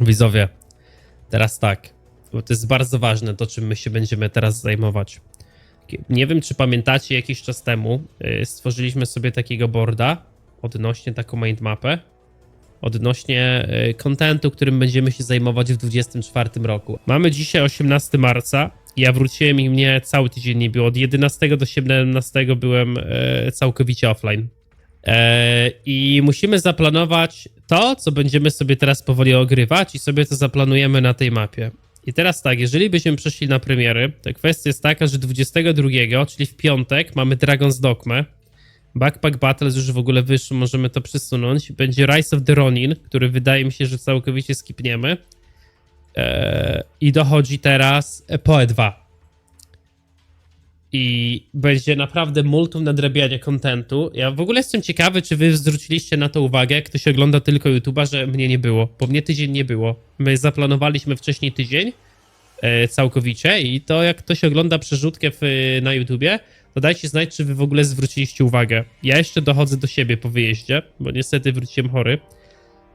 Widzowie, teraz tak, bo to jest bardzo ważne, to czym my się będziemy teraz zajmować. Nie wiem, czy pamiętacie, jakiś czas temu y, stworzyliśmy sobie takiego boarda odnośnie taką mindmapę, odnośnie y, kontentu, którym będziemy się zajmować w 2024 roku. Mamy dzisiaj 18 marca. Ja wróciłem i mnie cały tydzień nie było. Od 11 do 17 byłem e, całkowicie offline. E, I musimy zaplanować to, co będziemy sobie teraz powoli ogrywać, i sobie to zaplanujemy na tej mapie. I teraz tak, jeżeli byśmy przeszli na premiery, to kwestia jest taka, że 22, czyli w piątek, mamy Dragon's Dogma. Backpack Battles już w ogóle wyszło, możemy to przesunąć. Będzie Rise of the Ronin, który wydaje mi się, że całkowicie skipniemy. Eee, I dochodzi teraz PoE 2. I będzie naprawdę multum nadrabiania kontentu. Ja w ogóle jestem ciekawy, czy wy zwróciliście na to uwagę, jak ktoś ogląda tylko YouTube'a, że mnie nie było. Bo mnie tydzień nie było. My zaplanowaliśmy wcześniej tydzień e, całkowicie i to jak ktoś ogląda przerzutkę w, na YouTubie, to dajcie znać, czy wy w ogóle zwróciliście uwagę. Ja jeszcze dochodzę do siebie po wyjeździe, bo niestety wróciłem chory.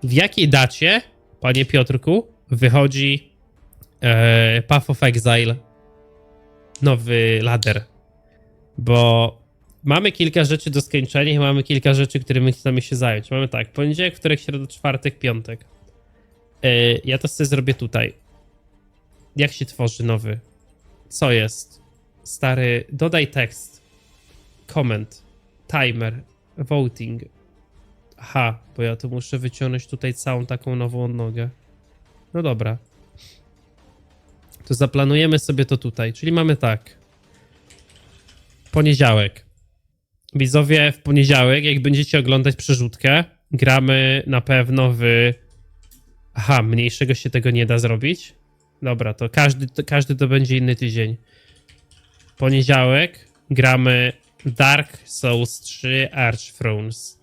W jakiej dacie, panie Piotrku, wychodzi e, Path of Exile nowy ladder? Bo mamy kilka rzeczy do skończenia i mamy kilka rzeczy, którymi chcemy się zająć. Mamy tak, poniedziałek, wtorek, środa, czwartek, piątek. E, ja to sobie zrobię tutaj. Jak się tworzy nowy? Co jest? Stary, dodaj tekst. Comment. Timer. Voting. Aha, bo ja tu muszę wyciągnąć tutaj całą taką nową nogę. No dobra. To zaplanujemy sobie to tutaj. Czyli mamy tak. Poniedziałek. Widzowie, w poniedziałek, jak będziecie oglądać przerzutkę, gramy na pewno w. Aha, mniejszego się tego nie da zrobić. Dobra, to każdy, to każdy to będzie inny tydzień. Poniedziałek gramy Dark Souls 3 Arch Thrones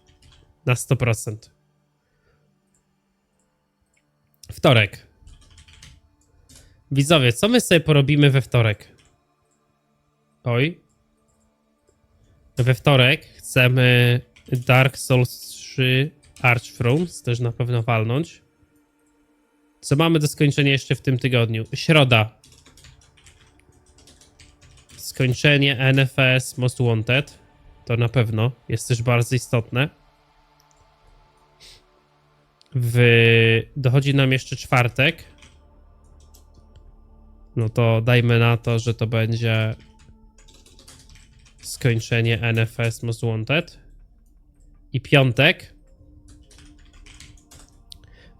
na 100%. Wtorek. Widzowie, co my sobie porobimy we wtorek? Oj. We wtorek chcemy Dark Souls 3 Arch Thrones też na pewno walnąć. Co mamy do skończenia jeszcze w tym tygodniu? Środa. Skończenie NFS Most Wanted. To na pewno jest też bardzo istotne. W... Dochodzi nam jeszcze czwartek. No to dajmy na to, że to będzie skończenie NFS Most Wanted. I piątek.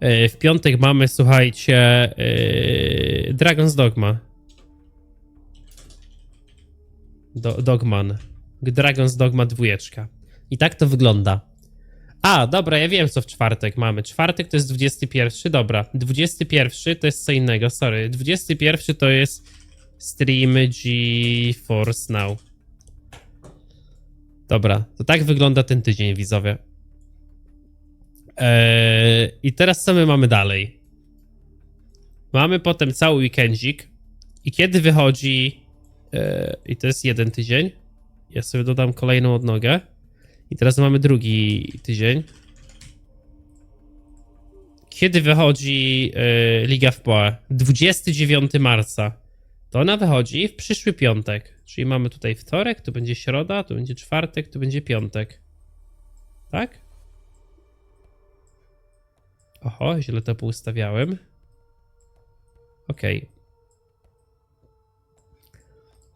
Yy, W piątek mamy, słuchajcie, yy, Dragon's Dogma. Do, Dogman. Dragon's Dogma dwójeczka. I tak to wygląda. A, dobra, ja wiem co w czwartek mamy. Czwartek to jest 21, dobra. 21 to jest co innego, sorry. 21 to jest stream GeForce Now. Dobra, to tak wygląda ten tydzień, widzowie. Eee, I teraz co my mamy dalej? Mamy potem cały weekendzik. I kiedy wychodzi... Eee, I to jest jeden tydzień. Ja sobie dodam kolejną odnogę. I teraz mamy drugi tydzień. Kiedy wychodzi e, Liga w PoE? 29 marca. To ona wychodzi w przyszły piątek. Czyli mamy tutaj wtorek, tu będzie środa, tu będzie czwartek, tu będzie piątek. Tak? Oho, źle to poustawiałem. Okej.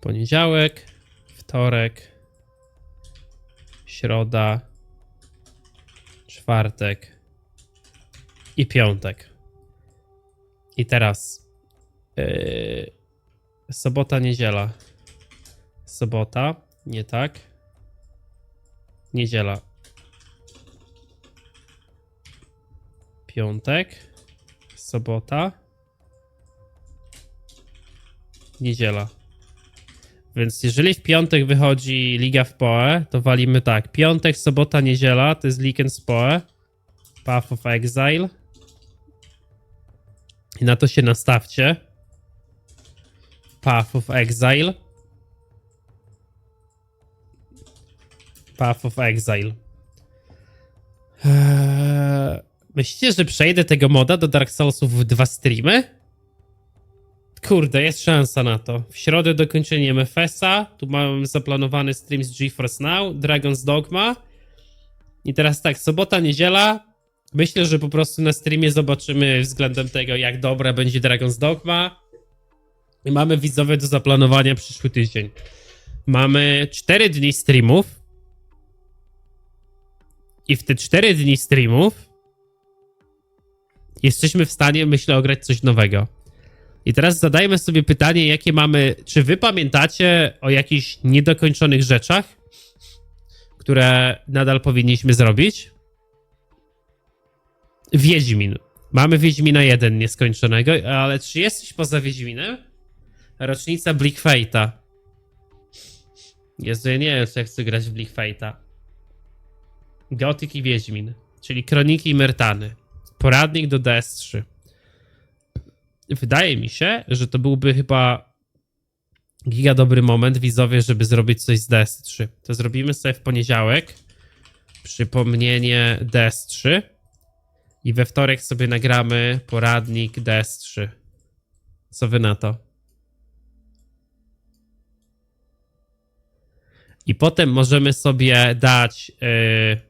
Poniedziałek, wtorek, środa, czwartek i piątek. I teraz yy, sobota, niedziela. Sobota, nie tak. Niedziela. Piątek, sobota, niedziela. Więc jeżeli w piątek wychodzi Liga w PoE, to walimy tak. Piątek, sobota, niedziela to jest Weekend z PoE. Path of Exile. I na to się nastawcie. Path of Exile. Path of Exile. Eee, Myślicie, że przejdę tego moda do Dark Soulsów w dwa streamy? Kurde, jest szansa na to. W środę dokończenie MFS-a. Tu mam zaplanowany stream z GeForce Now, Dragon's Dogma. I teraz tak, sobota, niedziela. Myślę, że po prostu na streamie zobaczymy względem tego, jak dobra będzie Dragon's Dogma. I mamy widzowie do zaplanowania przyszły tydzień. Mamy 4 dni streamów. I w te 4 dni streamów jesteśmy w stanie, myślę, ograć coś nowego. I teraz zadajmy sobie pytanie, jakie mamy. Czy wy pamiętacie o jakichś niedokończonych rzeczach, które nadal powinniśmy zrobić? Wiedźmin. Mamy Wiedźmina 1 nieskończonego, ale czy jesteś poza Wiedźminem? Rocznica Bleak Fate'a. Jezu, ja nie wiem, co ja chcę grać w Bleak Fate'a. Gothic i Wiedźmin, czyli Kroniki i Mertany. Poradnik do DS3. Wydaje mi się, że to byłby chyba giga dobry moment widzowie, żeby zrobić coś z DS3. To zrobimy sobie w poniedziałek przypomnienie DS3 i we wtorek sobie nagramy poradnik DS3. Co wy na to? I potem możemy sobie dać yy,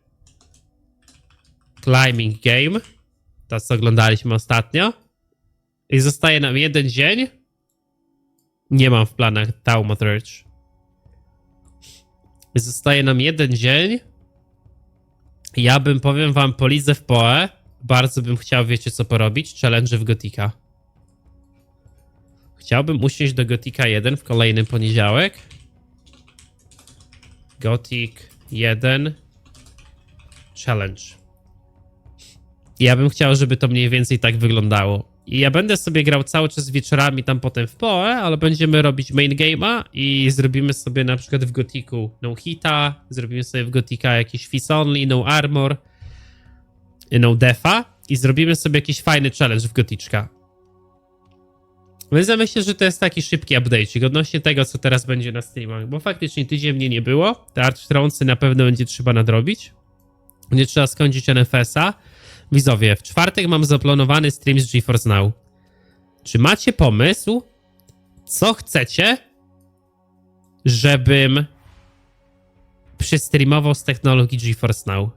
Climbing Game, to co oglądaliśmy ostatnio. I zostaje nam jeden dzień. Nie mam w planach Taumaturge. I Zostaje nam jeden dzień. Ja bym, powiem wam, polizę w poe. Bardzo bym chciał, wiecie co porobić? Challenge w Gotika. Chciałbym usiąść do Gotika 1 w kolejny poniedziałek. Gothic 1 Challenge. Ja bym chciał, żeby to mniej więcej tak wyglądało. I ja będę sobie grał cały czas wieczorami tam potem w PoE, ale będziemy robić main game'a i zrobimy sobie na przykład w Gothicu no hita, zrobimy sobie w Gothica jakiś fizz only, no armor, no defa i zrobimy sobie jakiś fajny challenge w Goticzka. Więc ja myślę, że to jest taki szybki update odnośnie tego, co teraz będzie na streamach, bo faktycznie tydzień mnie nie było, te Archtronsy na pewno będzie trzeba nadrobić, będzie trzeba skończyć NFS-a, Widzowie, w czwartek mam zaplanowany stream z GeForce Now. Czy macie pomysł, co chcecie, żebym przystreamował z technologii GeForce Now?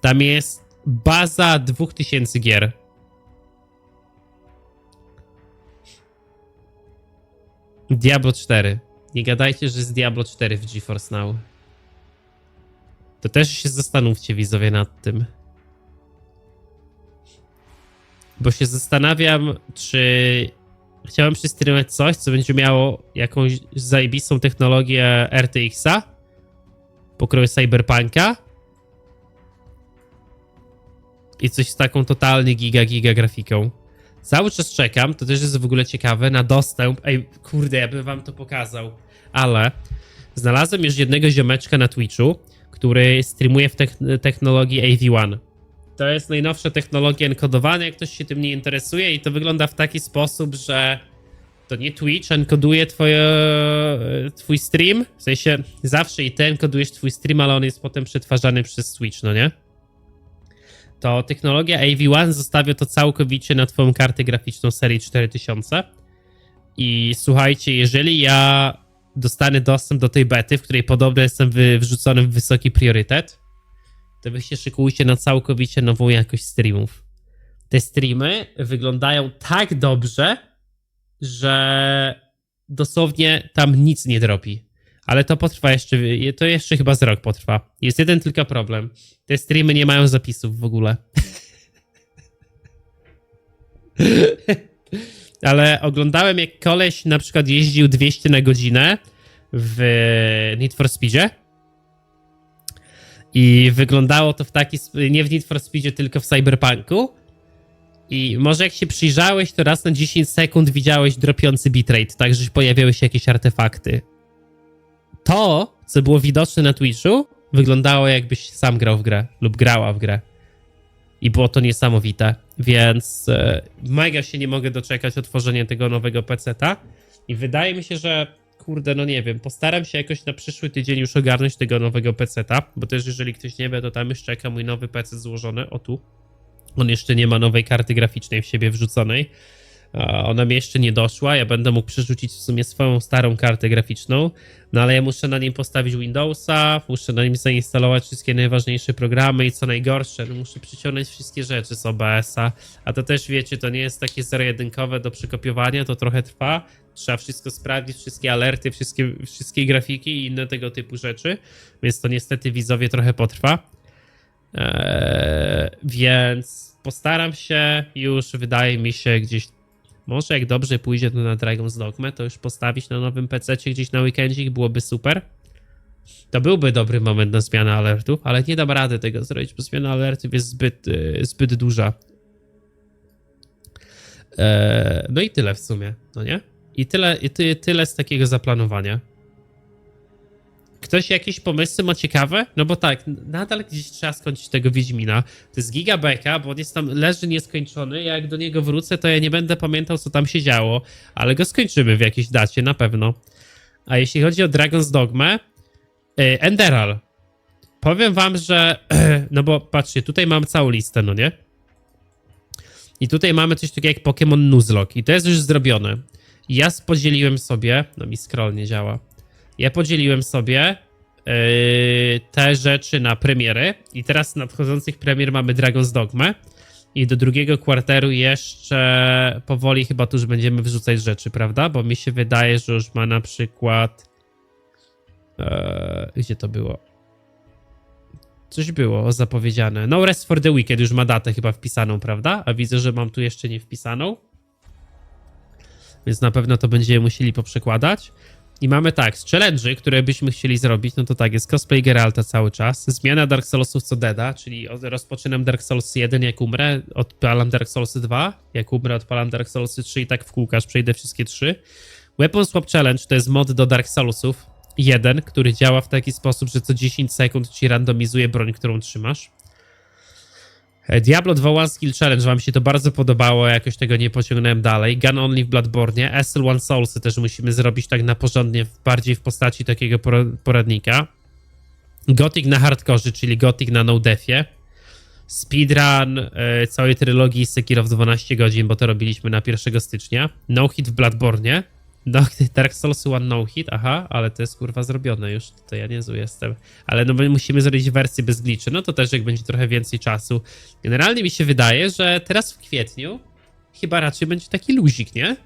Tam jest baza 2000 gier. Diablo 4. Nie gadajcie, że jest Diablo 4 w GeForce Now. To też się zastanówcie, widzowie, nad tym. Bo się zastanawiam, czy chciałem przystreamować coś, co będzie miało jakąś zajebistą technologię RTX-a, pokroju Cyberpunka i coś z taką totalnie giga, giga grafiką. Cały czas czekam, to też jest w ogóle ciekawe, na dostęp. Ej, kurde, ja bym wam to pokazał, ale znalazłem już jednego ziomeczka na Twitchu, który streamuje w techn- technologii AV1. To jest najnowsza technologia enkodowania, jak ktoś się tym nie interesuje i to wygląda w taki sposób, że to nie Twitch enkoduje twoje, twój stream, w sensie zawsze i ty enkodujesz twój stream, ale on jest potem przetwarzany przez Twitch, no nie? To technologia AV1 zostawia to całkowicie na twoją kartę graficzną serii 4000 i słuchajcie, jeżeli ja dostanę dostęp do tej bety, w której podobno jestem wy, wrzucony w wysoki priorytet, to wy się szykujcie na całkowicie nową jakość streamów. Te streamy wyglądają tak dobrze, że dosłownie tam nic nie dropi. Ale to potrwa jeszcze, to jeszcze chyba z rok potrwa. Jest jeden tylko problem. Te streamy nie mają zapisów w ogóle. ale oglądałem jak koleś na przykład jeździł 200 na godzinę w Need for Speedzie i wyglądało to w taki, nie w Need for Speedzie, tylko w Cyberpunku i może jak się przyjrzałeś, to raz na 10 sekund widziałeś dropiący bitrate, tak, że pojawiały się jakieś artefakty. To, co było widoczne na Twitchu, wyglądało jakbyś sam grał w grę lub grała w grę. I było to niesamowite, więc e, mega się nie mogę doczekać otworzenia tego nowego peceta. I wydaje mi się, że kurde, no nie wiem, postaram się jakoś na przyszły tydzień już ogarnąć tego nowego peceta, bo też jeżeli ktoś nie wie, to tam już czeka mój nowy PC złożony, o tu. On jeszcze nie ma nowej karty graficznej w siebie wrzuconej. Ona mi jeszcze nie doszła. Ja będę mógł przerzucić w sumie swoją starą kartę graficzną, no ale ja muszę na nim postawić Windowsa, muszę na nim zainstalować wszystkie najważniejsze programy i co najgorsze, no muszę przyciągnąć wszystkie rzeczy z OBS-a. A to też wiecie, to nie jest takie zero-jedynkowe do przekopiowania, to trochę trwa. Trzeba wszystko sprawdzić, wszystkie alerty, wszystkie, wszystkie grafiki i inne tego typu rzeczy, więc to niestety widzowie trochę potrwa. Eee, więc postaram się już, wydaje mi się, gdzieś może jak dobrze pójdzie to na Dragon's Dogma, to już postawić na nowym PC gdzieś na weekendzik byłoby super. To byłby dobry moment na zmianę alertów, ale nie dam rady tego zrobić, bo zmiana alertów jest zbyt, y, zbyt duża. Eee, no i tyle w sumie, no nie? I tyle, i ty, tyle z takiego zaplanowania. Ktoś jakieś pomysły ma ciekawe? No bo tak, nadal gdzieś trzeba skończyć tego Wiedźmina. To jest gigabeka, bo on jest tam, leży nieskończony. Ja jak do niego wrócę, to ja nie będę pamiętał, co tam się działo. Ale go skończymy w jakiejś dacie, na pewno. A jeśli chodzi o Dragon's Dogma, yy, Enderal. Powiem wam, że... No bo patrzcie, tutaj mam całą listę, no nie? I tutaj mamy coś takiego jak Pokémon Nuzlocke. I to jest już zrobione. Ja podzieliłem sobie... No mi scroll nie działa. Ja podzieliłem sobie yy, te rzeczy na premiery i teraz z nadchodzących premier mamy Dragon's Dogma i do drugiego kwarteru jeszcze powoli chyba tu już będziemy wrzucać rzeczy, prawda? Bo mi się wydaje, że już ma na przykład yy, gdzie to było? Coś było zapowiedziane. No Rest for the Weekend już ma datę chyba wpisaną, prawda? A widzę, że mam tu jeszcze nie wpisaną. Więc na pewno to będziemy musieli poprzekładać. I mamy tak, z challenge'y, które byśmy chcieli zrobić, no to tak, jest cosplay Geralta cały czas, zmiana Dark Soulsów co deda, czyli rozpoczynam Dark Souls 1, jak umrę, odpalam Dark Souls 2, jak umrę, odpalam Dark Souls 3 i tak w kółka aż przejdę wszystkie trzy. Weapon Swap Challenge to jest mod do Dark Soulsów 1, który działa w taki sposób, że co 10 sekund ci randomizuje broń, którą trzymasz. E, Diablo 2 One Skill Challenge, wam się to bardzo podobało, jakoś tego nie pociągnąłem dalej. Gun Only w Bloodborne, SL One Soulsy też musimy zrobić tak na porządnie, bardziej w postaci takiego pora- poradnika. Gothic na hardkorze, czyli Gothic na no defie. Speedrun e, całej trylogii Sekiro w 12 godzin, bo to robiliśmy na 1 stycznia. No hit w Bloodborne. No, Dark Souls One no hit, aha, ale to jest kurwa zrobione już, to ja niezły jestem. Ale no my musimy zrobić wersję bez glitchy, no to też jak będzie trochę więcej czasu. Generalnie mi się wydaje, że teraz w kwietniu chyba raczej będzie taki luzik, nie?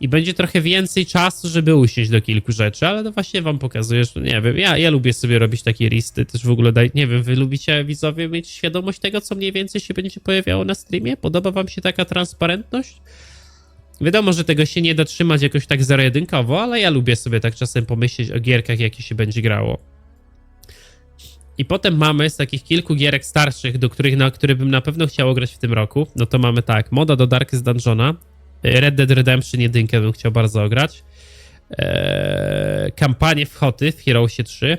I będzie trochę więcej czasu, żeby usiąść do kilku rzeczy, ale to właśnie wam pokazuję, że nie wiem, ja, ja lubię sobie robić takie listy, też w ogóle daj, nie wiem, wy lubicie widzowie mieć świadomość tego, co mniej więcej się będzie pojawiało na streamie? Podoba wam się taka transparentność? Wiadomo, że tego się nie da trzymać jakoś tak zero-jedynkowo, ale ja lubię sobie tak czasem pomyśleć o gierkach, jakie się będzie grało. I potem mamy z takich kilku gierek starszych, do których na które bym na pewno chciał grać w tym roku, no to mamy tak, moda do Darkest Dungeona, Red Dead Redemption 1 bym chciał bardzo ograć, eee, kampanię w Hoty w Heroesie 3,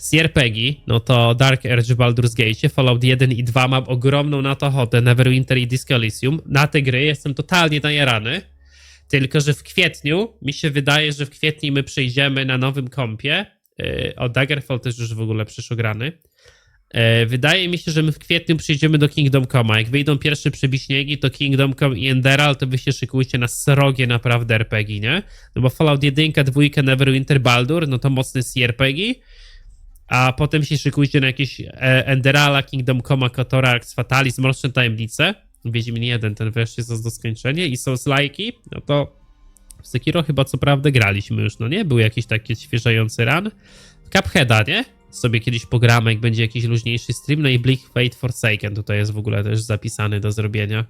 CRPG, no to Dark w Baldur's Gate, Fallout 1 i 2 mam ogromną na to ochotę, Neverwinter i Disco Elysium. Na te gry jestem totalnie najarany, tylko że w kwietniu, mi się wydaje, że w kwietniu my przejdziemy na nowym kompie, yy, o Daggerfall też już w ogóle przyszło grany. Yy, Wydaje mi się, że my w kwietniu przyjdziemy do Kingdom Come. Jak wyjdą pierwsze przebiśniegi, to Kingdom Come i Enderal, to wy się szykujcie na srogie naprawdę RPG, nie? No bo Fallout 1, 2, Neverwinter, Baldur, no to mocny CRPG, a potem się szykujcie na jakieś e, Enderala, Kingdom Come, Kotora, Arx Fatalis, Mroczne Tajemnice. Wiedźmin 1, ten wreszcie jest do skończenia i są slajki, no to w Sekiro chyba co prawda graliśmy już, no nie? Był jakiś taki świeżający run. Cupheada, nie? Sobie kiedyś pogramy, jak będzie jakiś luźniejszy stream, no i Bleak Fate Forsaken tutaj jest w ogóle też zapisany do zrobienia.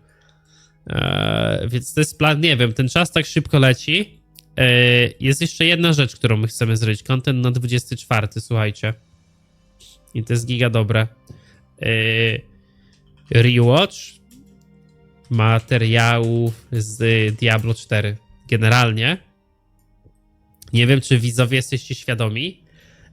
Eee, więc to jest plan, nie wiem, ten czas tak szybko leci. Eee, jest jeszcze jedna rzecz, którą my chcemy zrobić. Content na 24, słuchajcie. I to jest giga dobre. Eee, rewatch materiałów z Diablo 4. Generalnie nie wiem, czy widzowie jesteście świadomi,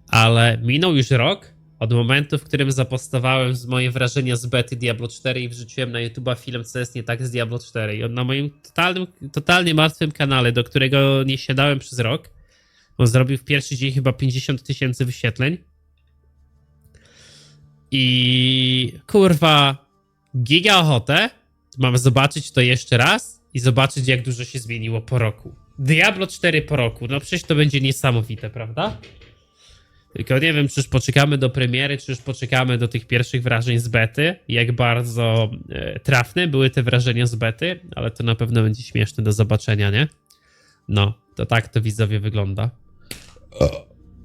ale minął już rok od momentu, w którym zapostowałem z moje wrażenia z bety Diablo 4 i wrzuciłem na YouTube'a film, co jest nie tak z Diablo 4. I on na moim totalnym, totalnie martwym kanale, do którego nie siadałem przez rok, On zrobił w pierwszy dzień chyba 50 tysięcy wyświetleń. I kurwa, giga ochotę. Mam zobaczyć to jeszcze raz i zobaczyć, jak dużo się zmieniło po roku. Diablo 4 po roku. No przecież to będzie niesamowite, prawda? Tylko nie wiem, czy już poczekamy do premiery, czy już poczekamy do tych pierwszych wrażeń z bety. Jak bardzo e, trafne były te wrażenia z bety, ale to na pewno będzie śmieszne do zobaczenia, nie? No, to tak to widzowie wygląda.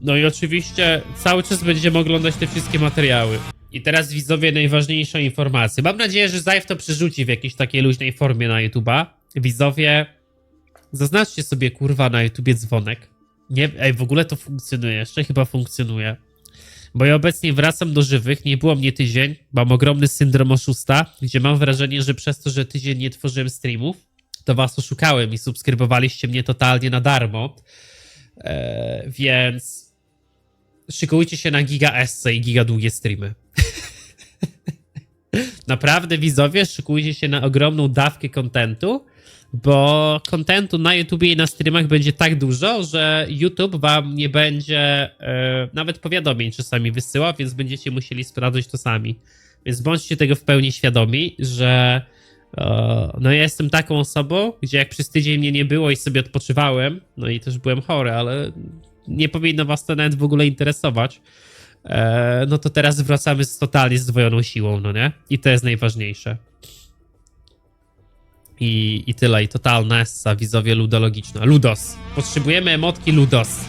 No i oczywiście cały czas będziemy oglądać te wszystkie materiały. I teraz widzowie najważniejsza informacja. Mam nadzieję, że Zajf to przerzuci w jakiejś takiej luźnej formie na YouTube'a. Widzowie, zaznaczcie sobie kurwa na YouTubie dzwonek. Nie, ej, w ogóle to funkcjonuje, jeszcze chyba funkcjonuje. Bo ja obecnie wracam do żywych, nie było mnie tydzień, mam ogromny syndrom oszusta, gdzie mam wrażenie, że przez to, że tydzień nie tworzyłem streamów, to was oszukałem i subskrybowaliście mnie totalnie na darmo. Eee, więc szykujcie się na giga SC i giga długie streamy. Naprawdę widzowie, szykujcie się na ogromną dawkę kontentu, bo kontentu na YouTubie i na streamach będzie tak dużo, że YouTube wam nie będzie e, nawet powiadomień czasami wysyła, więc będziecie musieli sprawdzać to sami. Więc bądźcie tego w pełni świadomi, że e, no ja jestem taką osobą, gdzie jak przez tydzień mnie nie było i sobie odpoczywałem, no i też byłem chory, ale nie powinno was to nawet w ogóle interesować, e, no to teraz wracamy z totalnie zdwojoną siłą, no nie? I to jest najważniejsze. I, I tyle, i totalna essa, widzowie ludologiczna. Ludos. Potrzebujemy emotki Ludos.